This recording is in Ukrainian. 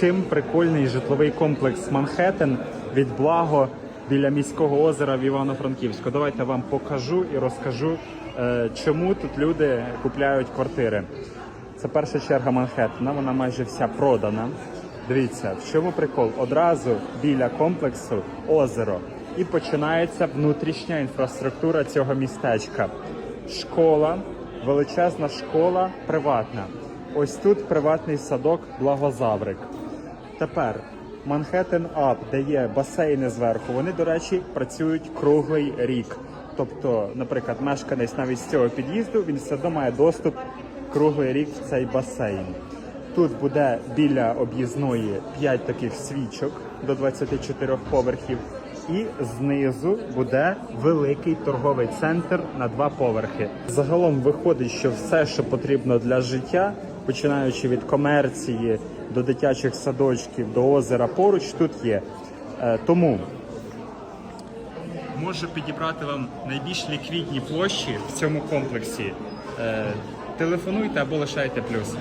чим прикольний житловий комплекс Манхеттен від Благо біля міського озера в Івано-Франківську. Давайте вам покажу і розкажу, е, чому тут люди купляють квартири. Це перша черга Манхеттена, вона майже вся продана. Дивіться, в чому прикол? Одразу біля комплексу озеро. І починається внутрішня інфраструктура цього містечка. Школа, величезна школа приватна. Ось тут приватний садок Благозаврик. Тепер Манхеттен Ап, де є басейни зверху, вони, до речі, працюють круглий рік. Тобто, наприклад, мешканець навіть з цього під'їзду він все одно має доступ круглий рік в цей басейн. Тут буде біля об'їзної 5 таких свічок до 24 поверхів. І знизу буде великий торговий центр на два поверхи. Загалом виходить, що все, що потрібно для життя, починаючи від комерції до дитячих садочків, до озера поруч, тут є. Е, Тому можу підібрати вам найбільш ліквідні площі в цьому комплексі. Е, Телефонуйте або лишайте плюс.